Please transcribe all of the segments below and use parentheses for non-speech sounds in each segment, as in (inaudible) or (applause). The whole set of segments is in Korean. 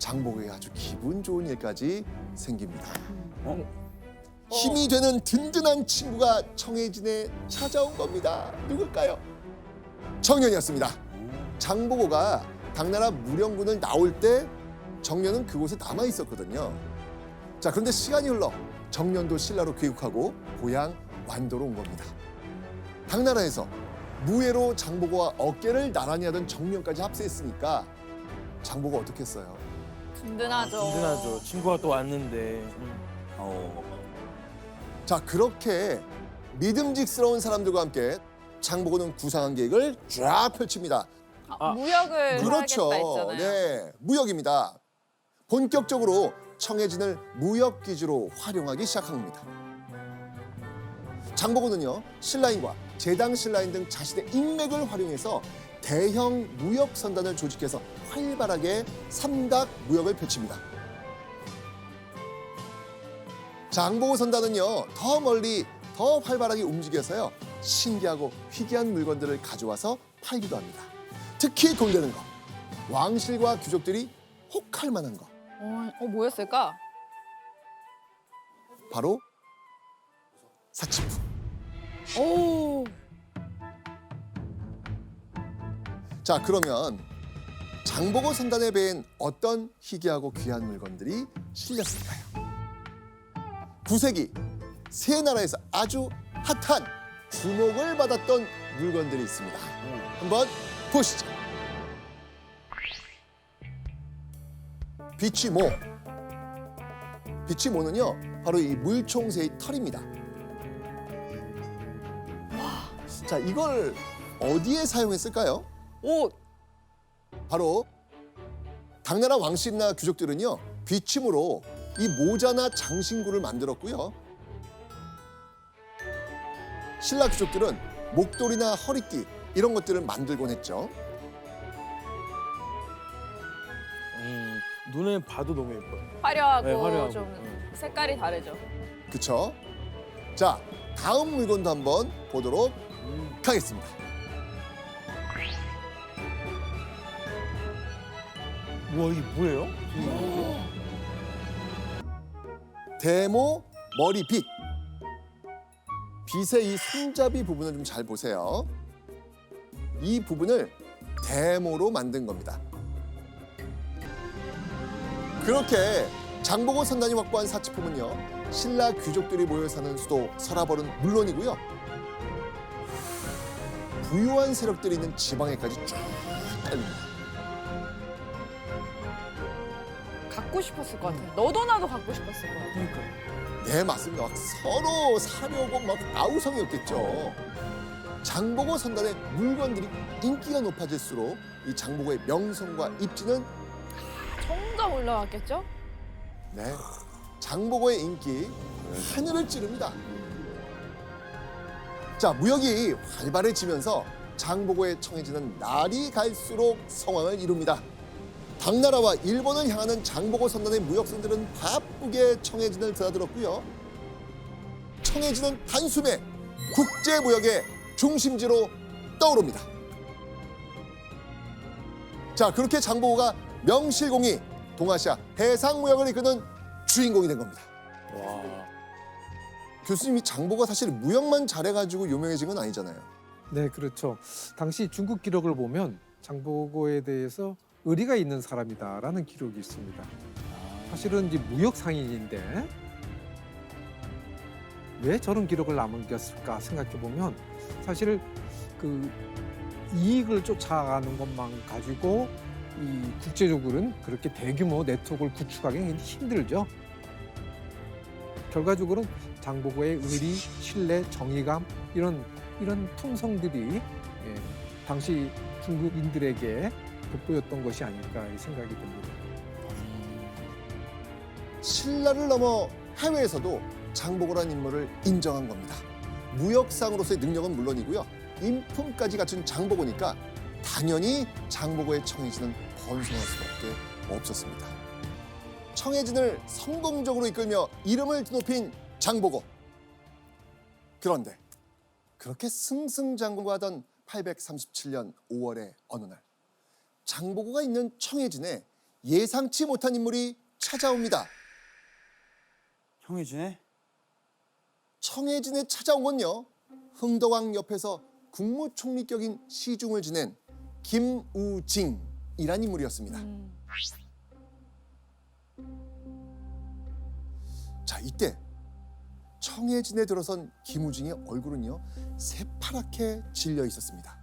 장보고에게 아주 기분 좋은 일까지 생깁니다. 어? 힘이 되는 든든한 친구가 청해진에 찾아온 겁니다. 누굴까요? 정년이었습니다. 장보고가 당나라 무령군을 나올 때 정년은 그곳에 남아 있었거든요. 자, 그런데 시간이 흘러 정년도 신라로 귀국하고 고향 완도로 온 겁니다. 당나라에서 무예로 장보고와 어깨를 나란히 하던 정년까지 합세했으니까 장보고 어떻게 했어요? 든든하죠. 든든하죠. 친구가 또 왔는데. 어. 자 그렇게 믿음직스러운 사람들과 함께 장보고는 구상한 계획을 쫙 펼칩니다. 아, 무역을 그렇죠. 하겠다 했잖아요. 네, 무역입니다. 본격적으로 청해진을 무역 기지로 활용하기 시작합니다. 장보고는요 신라인과 제당 신라인 등 자신의 인맥을 활용해서 대형 무역 선단을 조직해서 활발하게 삼각 무역을 펼칩니다. 장보고 선단은요 더 멀리 더 활발하게 움직여서요 신기하고 희귀한 물건들을 가져와서 팔기도 합니다. 특히 돈되는 거 왕실과 귀족들이 혹할 만한 거 어, 어, 뭐였을까? 바로 사치품. 오. 자 그러면 장보고 선단에 배인 어떤 희귀하고 귀한 물건들이 실렸을까요? 9세기 세 나라에서 아주 핫한 주목을 받았던 물건들이 있습니다. 한번 보시죠. 비치모. 비치모는요 바로 이 물총새의 털입니다. 자 이걸 어디에 사용했을까요? 옷. 바로 당나라 왕실이나 귀족들은요 비침으로 이 모자나 장신구를 만들었고요. 신라 귀족들은 목도리나 허리띠 이런 것들을 만들곤 했죠. 음, 눈에 봐도 너무 예뻐요. 화려하고, 네, 화려하고. 좀 음. 색깔이 다르죠. 그쵸? 자 다음 물건도 한번 보도록 하겠습니다. 우와 이게 뭐예요? 대모 머리 빗. 빗의 이 손잡이 부분을 좀 잘 보세요. 이 부분을 대모로 만든 겁니다. 그렇게 장보고 선단이 확보한 사치품은요. 신라 귀족들이 모여 사는 수도 서라벌은 물론이고요. 부유한 세력들이 있는 지방에까지 쫙 깔립니다. 갖고 싶었을 것 같아요. 너도 나도 갖고 싶었을 것 같아요. 그러니까. 네 맞습니다. 막 서로 사려고 막 아우성이었겠죠. 장보고 선단의 물건들이 인기가 높아질수록 이 장보고의 명성과 입지는 점점 올라갔겠죠? 네 장보고의 인기 하늘을 찌릅니다. 자 무역이 활발해지면서 장보고의 청해지는 날이 갈수록 성황을 이룹니다. 당나라와 일본을 향하는 장보고 선단의 무역선들은 바쁘게 청해진을 드나들었고요. 청해진은 단숨에 국제 무역의 중심지로 떠오릅니다. 자 그렇게 장보고가 명실공히 동아시아 해상 무역을 이끄는 주인공이 된 겁니다. 와. 교수님 이 장보고가 사실 무역만 잘해가지고 유명해진 건 아니잖아요. 네, 그렇죠. 당시 중국 기록을 보면 장보고에 대해서 의리가 있는 사람이다라는 기록이 있습니다. 사실은 이제 무역 상인인데 왜 저런 기록을 남겼을까 생각해 보면 사실 그 이익을 쫓아가는 것만 가지고 이 국제적으로는 그렇게 대규모 네트워크를 구축하기 힘들죠. 결과적으로는 장보고의 의리, 신뢰, 정의감 이런 이런 품성들이 예, 당시 중국인들에게 돋보였던 것이 아닐까 이 생각이 듭니다. 신라를 넘어 해외에서도 장보고라는 인물을 인정한 겁니다. 무역상으로서의 능력은 물론이고요. 인품까지 갖춘 장보고니까 당연히 장보고의 청해진은 번성할 수밖에 없었습니다. 청해진을 성공적으로 이끌며 이름을 드높인 장보고. 그런데 그렇게 승승장구하던 837년 5월의 어느 날 장보고가 있는 청해진에 예상치 못한 인물이 찾아옵니다. 형이지네? 청해진에 찾아온 건요. 흥덕왕 옆에서 국무총리격인 시중을 지낸 김우징이란 인물이었습니다. 음. 자 이때 청해진에 들어선 김우징의 얼굴은요 새파랗게 질려 있었습니다.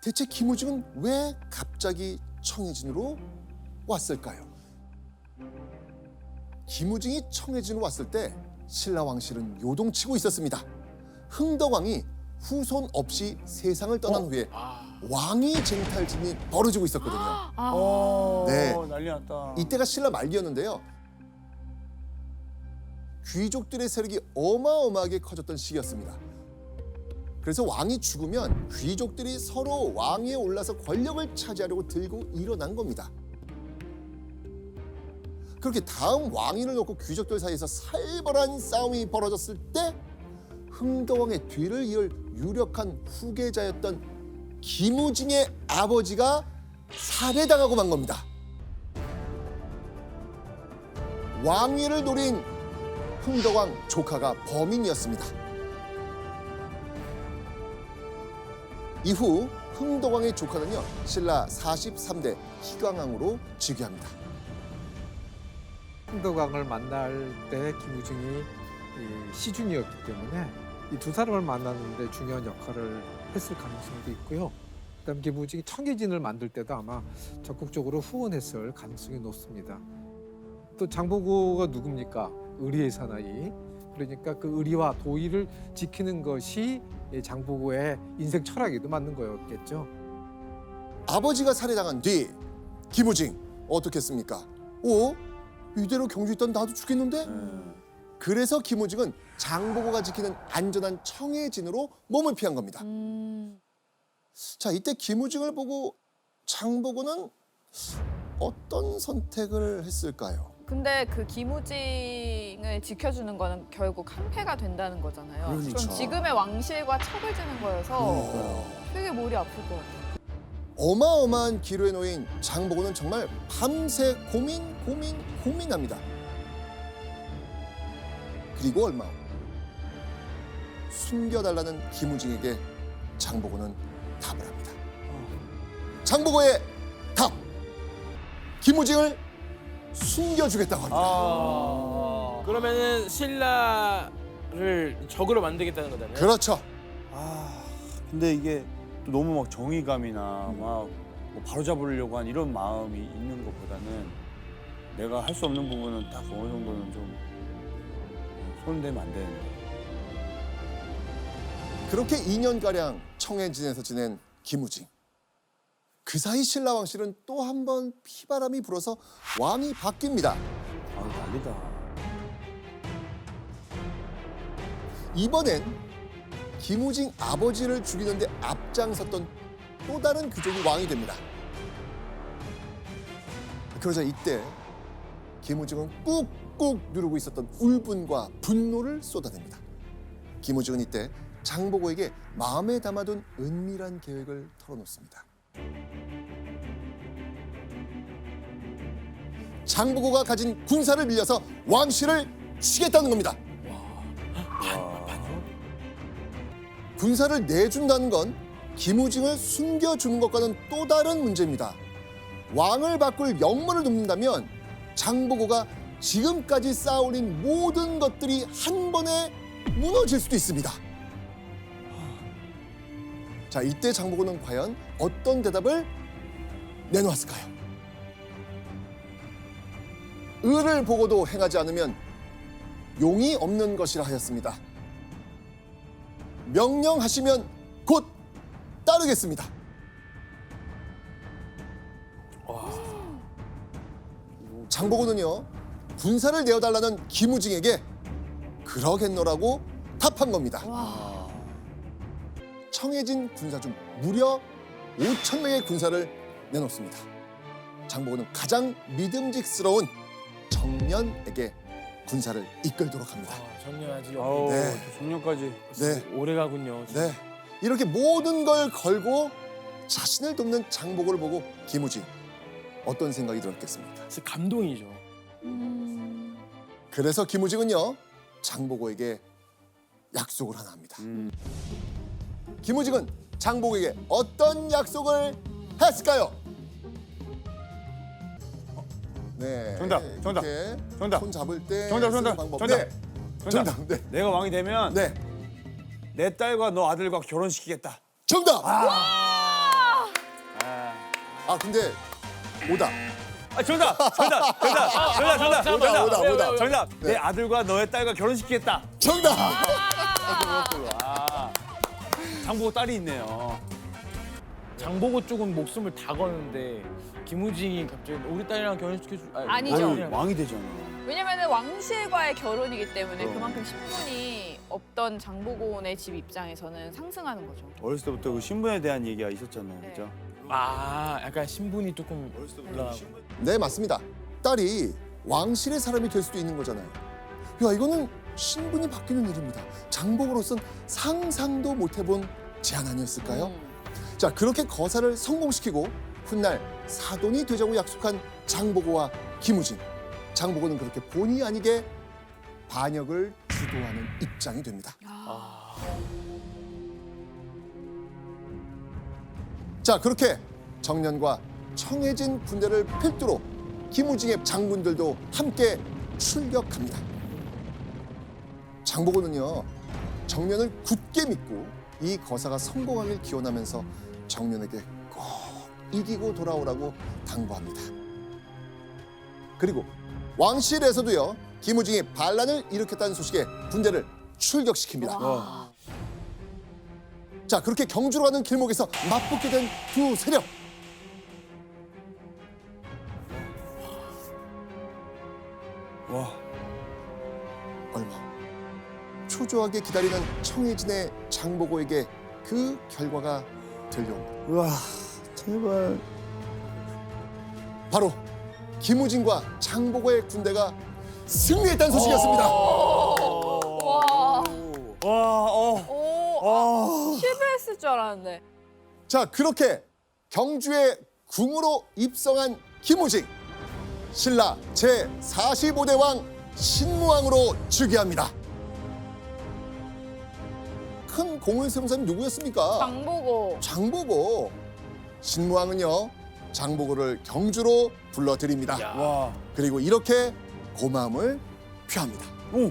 대체 김우징은 왜 갑자기 청해진으로 왔을까요? 김우징이 청해진으로 왔을 때 신라 왕실은 요동치고 있었습니다. 흥덕왕이 후손 없이 세상을 떠난 후에 왕위 쟁탈전이 벌어지고 있었거든요. 아. 어, 네. 난리 났다. 이때가 신라 말기였는데요. 귀족들의 세력이 어마어마하게 커졌던 시기였습니다. 그래서 왕이 죽으면 귀족들이 서로 왕위에 올라서 권력을 차지하려고 들고 일어난 겁니다. 그렇게 다음 왕위를 놓고 귀족들 사이에서 살벌한 싸움이 벌어졌을 때 흥덕왕의 뒤를 이을 유력한 후계자였던 김우징의 아버지가 살해당하고 만 겁니다. 왕위를 노린 흥덕왕 조카가 범인이었습니다. 이후 흥덕왕의 조카는요 신라 43대 희광왕으로 즉위합니다. 흥덕왕을 만날 때 김우중이 이 시중이었기 때문에 이 두 사람을 만나는데 중요한 역할을 했을 가능성도 있고요. 그다음 김우중이 청해진을 만들 때도 아마 적극적으로 후원했을 가능성이 높습니다. 또 장보고가 누굽니까? 의리의 사나이. 그러니까 그 의리와 도의를 지키는 것이 이 장보고의 인생 철학에도 맞는 거였겠죠. 아버지가 살해당한 뒤 김우징 어떻게 했습니까? 오 이대로 경주 있던 나도 죽겠는데? 네. 그래서 김우징은 장보고가 지키는 안전한 청해진으로 몸을 피한 겁니다. 음. 자 이때 김우징을 보고 장보고는 어떤 선택을 했을까요? 근데 그 김우징을 지켜주는 거는 결국 한패가 된다는 거잖아요. 그러니까. 럼 지금의 왕실과 척을 지는 거여서 되게 머리 아플 것 같아요. 어마어마한 기로에 놓인 장보고는 정말 밤새 고민 고민 고민합니다. 그리고 얼마 후 숨겨달라는 김우징에게 장보고는 답을 합니다. 장보고의 답! 김우징을 숨겨주겠다고 합니다. 아. 그러면은 신라를 적으로 만들겠다는 거잖아요. 그렇죠. 아. 근데 이게 또 너무 막 정의감이나 막뭐 바로잡으려고 한 이런 마음이 있는 것보다는 내가 할 수 없는 부분은 딱 어느 정도는 좀 손대면 안 되는데. 그렇게 2년가량 청해진에서 지낸 김우징. 그 사이 신라 왕실은 또 한 번 피바람이 불어서 왕이 바뀝니다. 아 난리다. 이번엔 김우징 아버지를 죽이는데 앞장섰던 또 다른 귀족이 왕이 됩니다. 그러자 이때 김우징은 꾹꾹 누르고 있었던 울분과 분노를 쏟아냅니다. 김우징은 이때 장보고에게 마음에 담아둔 은밀한 계획을 털어놓습니다. 장보고가 가진 군사를 빌려서 왕실을 치겠다는 겁니다. 와. 군사를 내준다는 건 김우징을 숨겨주는 것과는 또 다른 문제입니다. 왕을 바꿀 영문을 눕는다면 장보고가 지금까지 쌓아올린 모든 것들이 한 번에 무너질 수도 있습니다. 자, 이때 장보고는 과연 어떤 대답을 내놓았을까요? 을을 보고도 행하지 않으면 용이 없는 것이라 하였습니다. 명령하시면 곧 따르겠습니다. 장보고는요 군사를 내어달라는 김우징에게 그러겠노라고 답한 겁니다. 와. 청해진 군사 중 무려 5천 명의 군사를 내놓습니다. 장보고는 가장 믿음직스러운 정년에게 군사를 이끌도록 합니다. 아, 정리하지. 아우 네. 또 정년까지. 네. 오래 가군요. 네. 이렇게 모든 걸 걸고 자신을 돕는 장보고를 보고 김우진 어떤 생각이 들었겠습니까? 진짜 감동이죠. 음. 그래서 김우직은요 장보고에게 약속을 하나 합니다. 음. 김우직은 장보고에게 어떤 약속을 했을까요? 네. 정답, 정답, 이렇게 정답. 손 잡을 때 정답, 쓰는 정답, 방법. 정답. 네. 정답. 정답. 네. 내가 왕이 되면 네. 내 딸과 너 아들과 결혼시키겠다. 정답. 아, 아, 근데 오다. 아 정답, 정답, 정답, 정답, 정답, 정답, 오다, 오다, 오다. 정답. 네. 내 아들과 너의 딸과 결혼시키겠다. 정답. 아, 장보고 딸이 있네요. 장보고 쪽은 목숨을 다 거는데 김우징이 갑자기 우리 딸이랑 결혼시켜주 아니죠. 아유, 그냥 왕이 되잖아. 왜냐면은 왕실과의 결혼이기 때문에 어. 그만큼 신분이 없던 장보고의 집 입장에서는 상승하는 거죠. 어렸을 때부터 그 신분에 대한 얘기가 있었잖아요, 네. 그죠? 아 약간 신분이 조금 올라가고 네 맞습니다. 딸이 왕실의 사람이 될 수도 있는 거잖아요. 야 이거는 신분이 바뀌는 일입니다. 장보고로선 상상도 못 해본 제안 아니었을까요? 음. 자 그렇게 거사를 성공시키고 훗날 사돈이 되자고 약속한 장보고와 김우진. 장보고는 그렇게 본의 아니게 반역을 주도하는 입장이 됩니다. 아. 자 그렇게 정년과 청해진 군대를 필두로 김우징의 장군들도 함께 출격합니다. 장보고는요 정년을 굳게 믿고 이 거사가 성공하길 기원하면서 정년에게 꼭 이기고 돌아오라고 당부합니다. 그리고 왕실에서도요 김우징이 반란을 일으켰다는 소식에 군대를 출격시킵니다. 와. 자 그렇게 경주로 가는 길목에서 맞붙게 된 두 세력 초조하게 기다리는 청해진의 장보고에게 그 결과가 들려옵니다. 우와, 제발. 바로 김우진과 장보고의 군대가 승리했다는 소식이었습니다. 와. 와, 어. 오, 아. 실패했을 줄 알았는데. 자 그렇게 경주의 궁으로 입성한 김우진 신라 제 45대 왕 신무왕으로 즉위합니다. 큰 공을 세운 사람이 누구였습니까? 장보고. 장보고 신무왕은요 장보고를 경주로 불러들입니다. 와. 그리고 이렇게 고마움을 표합니다. 오.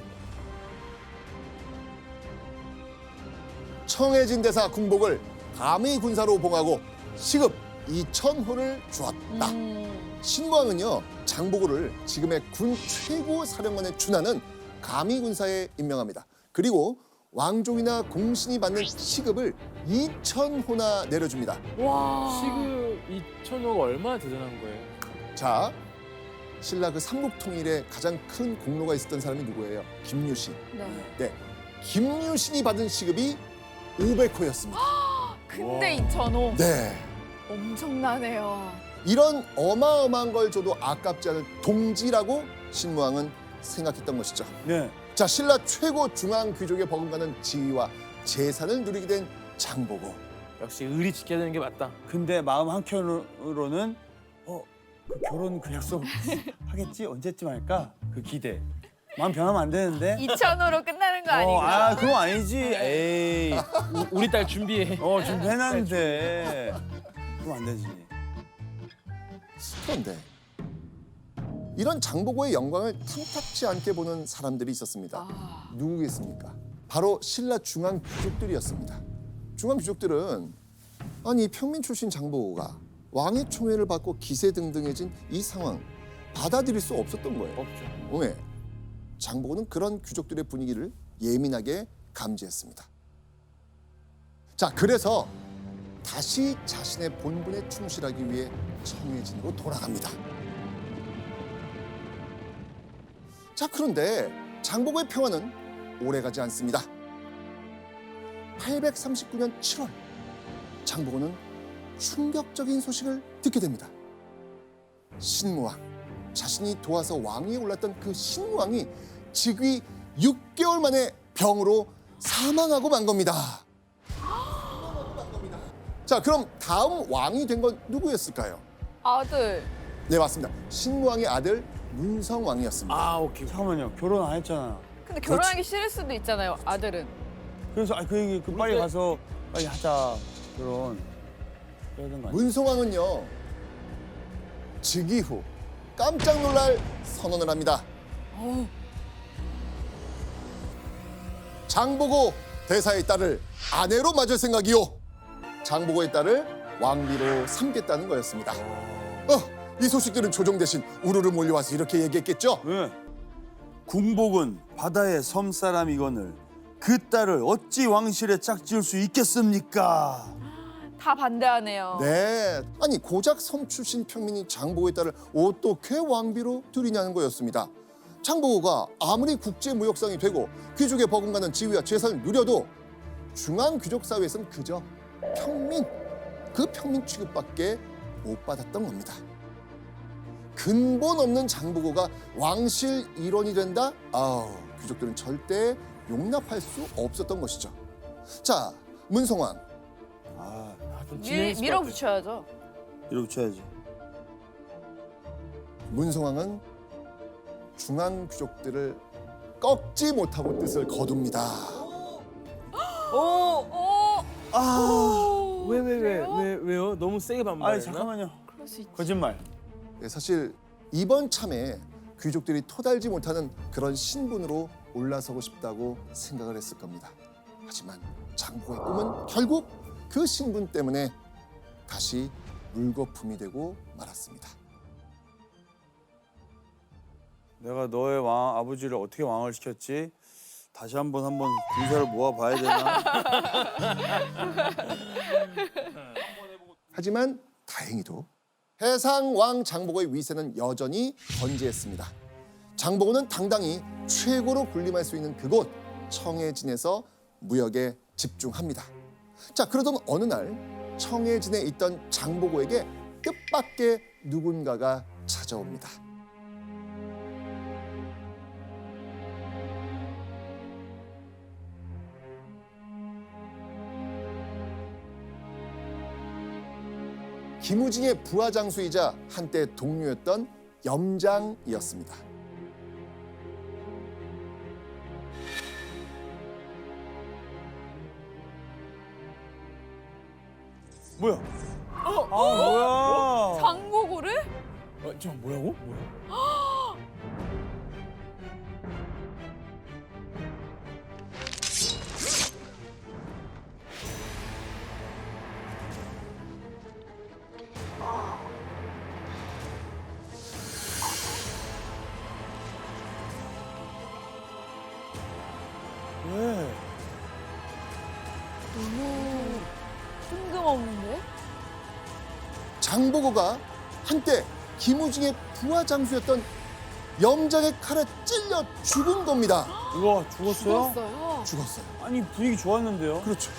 청해진 대사 궁복을 감히 군사로 봉하고 시급 2천호를 주었다. 음. 신무왕은요 장보고를 지금의 군 최고 사령관에 준하는 감히 군사에 임명합니다. 그리고 왕족이나 공신이 받는 시급을 2천 호나 내려줍니다. 와. 시급 2천호가 얼마나 대단한 거예요? 자, 신라 그 삼국 통일에 가장 큰 공로가 있었던 사람이 누구예요? 김유신. 네. 네, 김유신이 받은 시급이 500호였습니다. 근데 와. 2,000호. 네, 엄청나네요. 이런 어마어마한 걸 줘도 아깝지 않을 동지라고 신무왕은 생각했던 것이죠. 네. 자, 신라 최고 중앙 귀족의 버금가는 지위와 재산을 누리게 된 장보고. 역시 의리 지켜야 되는 게 맞다. 근데 마음 한켠으로는 어, 그 결혼 그 약속 하겠지? 언제쯤 할까? 그 기대. 마음 변하면 안 되는데. 2,000호로 끝나는 거 어, 아닌가? 아, 그건 아니지. 에이. 우- 우리 딸 준비해. 어, 좀 해놨는데. 그럼 안 되지. 그런데 이런 장보고의 영광을 탐탁지 않게 보는 사람들이 있었습니다. 아. 누구겠습니까? 바로 신라 중앙 귀족들이었습니다. 중앙 귀족들은 아니 평민 출신 장보고가 왕의 총애를 받고 기세등등해진 이 상황 받아들일 수 없었던 거예요. 없죠. 왜? 장보고는 그런 귀족들의 분위기를 예민하게 감지했습니다. 자, 그래서 다시 자신의 본분에 충실하기 위해 청해진으로 돌아갑니다. 자, 그런데 장보고의 평화는 오래가지 않습니다. 839년 7월, 장보고는 충격적인 소식을 듣게 됩니다. 신무왕, 자신이 도와서 왕위에 올랐던 그 신왕이 즉위 6개월 만에 병으로 사망하고 만 겁니다. 자, 그럼 다음 왕이 된 건 누구였을까요? 아들. 네 맞습니다. 신무왕의 아들 문성왕이었습니다. 아 오케이. 잠깐만요. 결혼 안 했잖아. 근데 결혼하기 싫을 수도 있잖아요. 아들은. 그래서 아, 그 얘기 그 빨리 때- 가서 빨리 하자 결혼. 그래야 되는 거 아니야? 문성왕은요 즉위 후 깜짝 놀랄 선언을 합니다. 장보고 대사의 딸을 아내로 맞을 생각이요. 장보고의 딸을 왕비로 삼겠다는 거였습니다. 어, 이 소식 들은 조정 대신 우르르 몰려와서 이렇게 얘기했겠죠. 왜? 궁복은 바다의 섬 사람이거늘 그 딸을 어찌 왕실에 짝지을 수 있겠습니까? 다 반대하네요. 네, 아니 고작 섬 출신 평민이 장보고의 딸을 어떻게 왕비로 들이냐는 거였습니다. 장보고가 아무리 국제 무역상이 되고 귀족의 버금가는 지위와 재산을 누려도 중앙 귀족 사회에서는 그저 평민, 그 평민 취급밖에 못 받았던 겁니다. 근본 없는 장보고가 왕실 일원이 된다? 아우, 귀족들은 절대 용납할 수 없었던 것이죠. 자, 문성왕, 아 좀 밀, 진행했을 것 밀어붙여야죠. 쳐야지. 문성왕은 중앙 귀족들을 꺾지 못하고 뜻을 거둡니다. 오. 오! 아, 왜 왜왜 그래요? 왜 왜 요? 너무 세게 반발했나? 아니 잠깐만요. 그럴 수 있지. 거짓말. 네, 사실 이번 참에 귀족들이 토달지 못하는 그런 신분으로 올라서고 싶다고 생각을 했을 겁니다. 하지만 장보의 꿈은 결국 그 신분 때문에 다시 물거품이 되고 말았습니다. 내가 너의 왕 아버지를 어떻게 왕을 시켰지? 다시 한번 한번 군사를 모아 봐야 되나? (laughs) 하지만 다행히도 해상 왕 장보고의 위세는 여전히 건재했습니다. 장보고는 당당히 최고로 군림할 수 있는 그곳 청해진에서 무역에 집중합니다. 자 그러던 어느 날 청해진에 있던 장보고에게 뜻밖의 누군가가 찾아옵니다. 김우징의 부하 장수이자 한때 동료였던 염장이었습니다. 뭐야? 어? 아 뭐야? 장보고를? 어, 저 뭐라고? 뭐야? 장보고가 한때 김우징의 부하 장수였던 염장의 칼에 찔려 죽은 겁니다. 우와 죽었어요? 죽었어요. 죽었어요. 아니 분위기 좋았는데요? 그렇죠.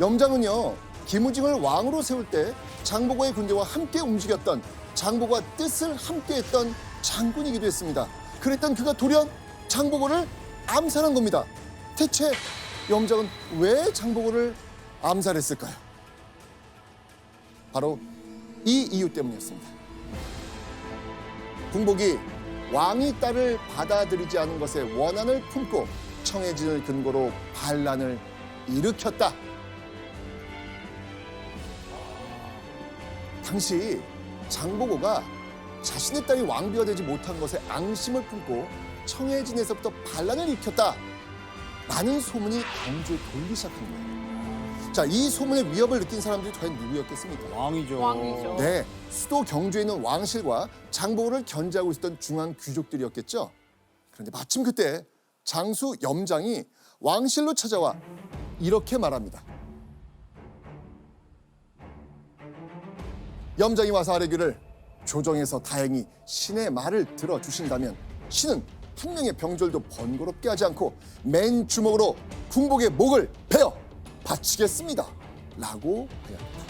염장은요 김우징을 왕으로 세울 때 장보고의 군대와 함께 움직였던 장보고와 뜻을 함께했던 장군이기도 했습니다. 그랬던 그가 돌연 장보고를 암살한 겁니다. 대체 염장은 왜 장보고를 암살했을까요? 바로 이 이유 때문이었습니다. 궁복이 왕이 딸을 받아들이지 않은 것에 원한을 품고 청해진을 근거로 반란을 일으켰다. 당시 장보고가 자신의 딸이 왕비가 되지 못한 것에 앙심을 품고 청해진에서부터 반란을 일으켰다. 라는 소문이 경주에 돌기 시작한 거예요. 자, 이 소문의 위협을 느낀 사람들이 과연 누구였겠습니까? 왕이죠. 왕이죠. 네, 수도 경주에 있는 왕실과 장보고를 견제하고 있었던 중앙 귀족들이었겠죠. 그런데 마침 그때 장수 염장이 왕실로 찾아와 이렇게 말합니다. 염장이 와서 아뢰기를 조정에서 다행히 신의 말을 들어주신다면 신은 한 명의 병졸도 번거롭게 하지 않고 맨 주먹으로 궁복의 목을 베어 바치겠습니다. 라고 하였다.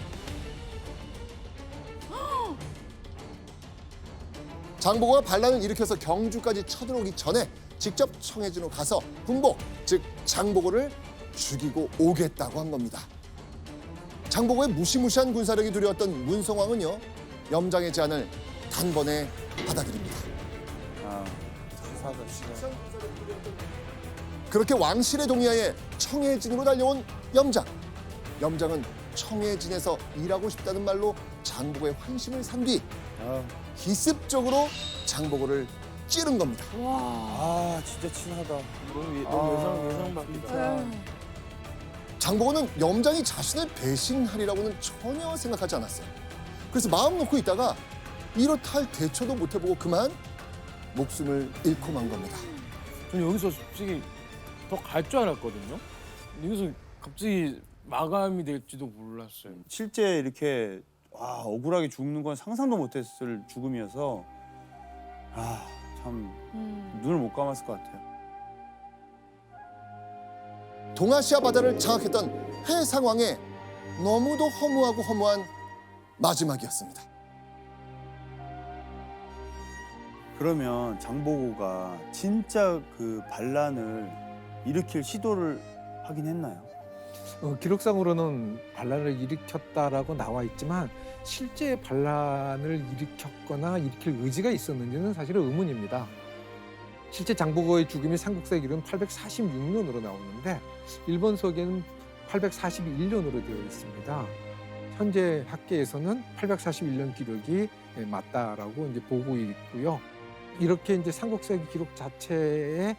장보고가 반란을 일으켜서 경주까지 쳐들어오기 전에 직접 청해진으로 가서 군복, 즉 장보고를 죽이고 오겠다고 한 겁니다. 장보고의 무시무시한 군사력이 두려웠던 문성왕은요, 염장의 제안을 단번에 받아들입니다. 아. 그렇게 왕실의 동의하에 청해진으로 달려온 염장. 염장은 청해진에서 일하고 싶다는 말로 장보고의 환심을 산뒤 아, 기습적으로 장보고를 찌른 겁니다. 아 진짜 친하다. 너무, 예, 아, 너무 예상 예상 밖이다. 에휴. 장보고는 염장이 자신을 배신하리라고는 전혀 생각하지 않았어요. 그래서 마음 놓고 있다가 이렇다 할 대처도 못 해보고 그만 목숨을 잃고 만 겁니다. 저는 여기서 솔직히 더 갈 줄 알았거든요. 여기서 갑자기 마감이 될지도 몰랐어요. 실제 이렇게 와 억울하게 죽는 건 상상도 못했을 죽음이어서 아참 음. 눈을 못 감았을 것 같아요. 동아시아 바다를 장악했던 해 상황에 너무도 허무하고 허무한 마지막이었습니다. 그러면 장보고가 진짜 그 반란을 일으킬 시도를 하긴 했나요? 어, 기록상으로는 반란을 일으켰다라고 나와 있지만 실제 반란을 일으켰거나 일으킬 의지가 있었는지는 사실은 의문입니다. 실제 장보고의 죽음이 삼국사 기록은 846년으로 나오는데 일본서에는 841년으로 되어 있습니다. 현재 학계에서는 841년 기록이 예, 맞다라고 이제 보고 있고요. 이렇게 이제 삼국사 기록 자체에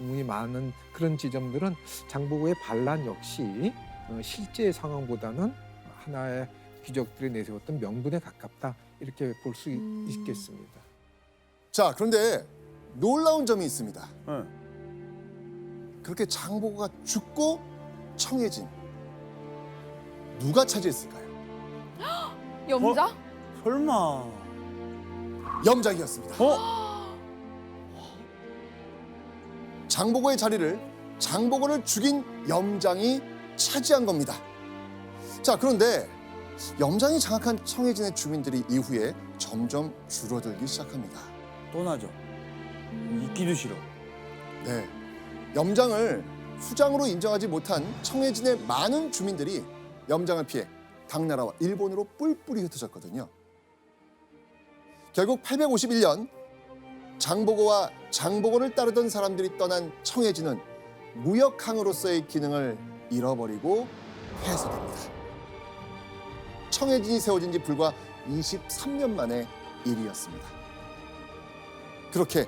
의문이 많은 그런 지점들은 장보고의 반란 역시 어, 실제 상황보다는 하나의 귀족들이 내세웠던 명분에 가깝다 이렇게 볼수 음. 있겠습니다. 자, 그런데 놀라운 점이 있습니다. 네. 그렇게 장보고가 죽고 청해진 누가 차지했을까요? (gasps) 염자? 설마. 염장이었습니다. 어? 장보고의 자리를 장보고를 죽인 염장이 차지한 겁니다. 자, 그런데 염장이 장악한 청해진의 주민들이 이후에 점점 줄어들기 시작합니다. 떠나죠. 있기도 싫어. 네. 염장을 수장으로 인정하지 못한 청해진의 많은 주민들이 염장을 피해 당나라와 일본으로 뿔뿔이 흩어졌거든요. 결국 851년 장보고와 장보고를 따르던 사람들이 떠난 청해진은 무역항으로서의 기능을 잃어버리고 폐쇄됩니다. 청해진이 세워진 지 불과 23년 만의 일이었습니다. 그렇게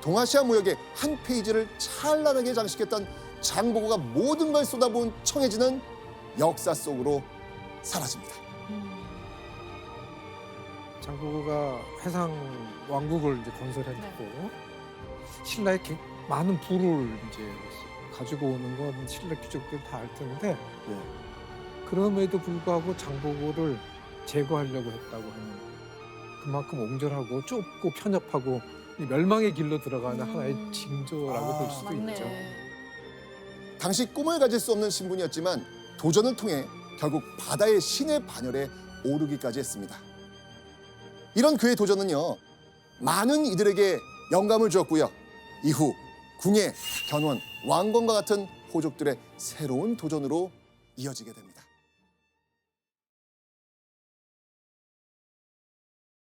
동아시아 무역의 한 페이지를 찬란하게 장식했던 장보고가 모든 걸 쏟아부은 청해진은 역사 속으로 사라집니다. 장보고가 해상 왕국을 이제 건설했고 신라의 개- 많은 부를 이제 가지고 오는 건 신라 귀족들 다 알 텐데 네. 그럼에도 불구하고 장보고를 제거하려고 했다고 하는 그만큼 옹졸하고 좁고 편협하고 이 멸망의 길로 들어가는 음. 하나의 징조라고 아, 볼 수도 있죠. 맞네. 당시 꿈을 가질 수 없는 신분이었지만 도전을 통해 결국 바다의 신의 반열에 오르기까지 했습니다. 이런 그의 도전은요 많은 이들에게 영감을 주었고요. 이후 궁예, 견원, 왕건과 같은 호족들의 새로운 도전으로 이어지게 됩니다.